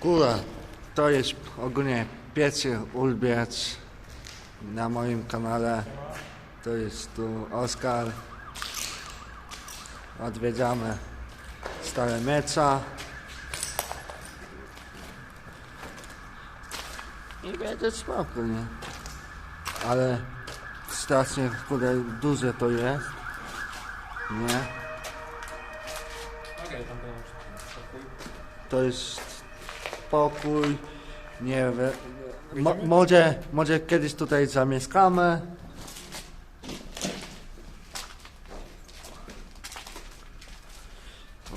Kula, to jest ogólnie pierwszy ulbiec na moim kanale. To jest tu Oskar. Odwiedzamy Stare Mieca. I będzie spoko, nie? Ale strasznie kurde duże to jest. Nie? To jest pokój. Nie wiem. Mo, może, może kiedyś tutaj zamieszkamy.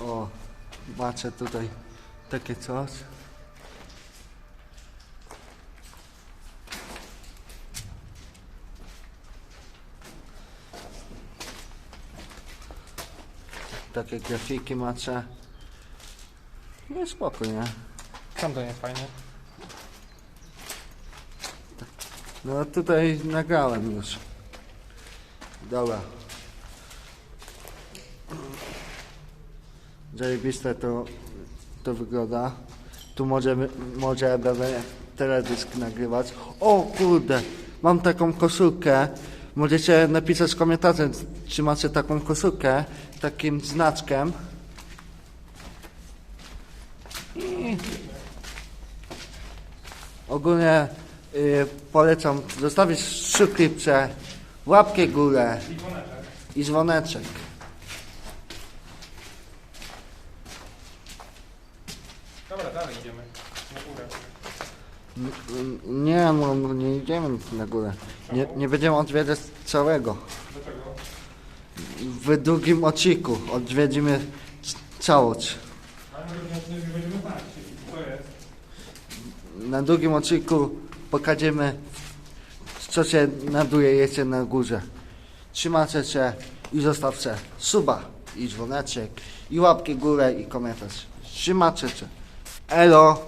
O, macie tutaj takie coś. Takie grafiki macie. Nie spoko, nie? Tam to jest fajnie. No tutaj nagrałem już. Dobra. Zajebiste to, to wygląda. Tu możemy, może będę teledysk nagrywać. O kurde, mam taką koszulkę. Możecie napisać w komentarzach, czy macie taką koszulkę, takim znaczkiem. Ogólnie y, polecam zostawić subskrypcję, łapkę górę I dzwoneczek. i dzwoneczek. Dobra, dalej idziemy. Na górę. N- n- Nie, no, no nie idziemy na górę. Nie, nie będziemy odwiedzać całego. Do czego? W drugim odcinku odwiedzimy c- całość. Ale my nie będziemy. Na drugim odcinku pokażemy, co się naduje jeszcze na górze. Trzymajcie się i zostawcie suba i dzwoneczek i łapkę w górę i komentarz. Trzymajcie się. Elo!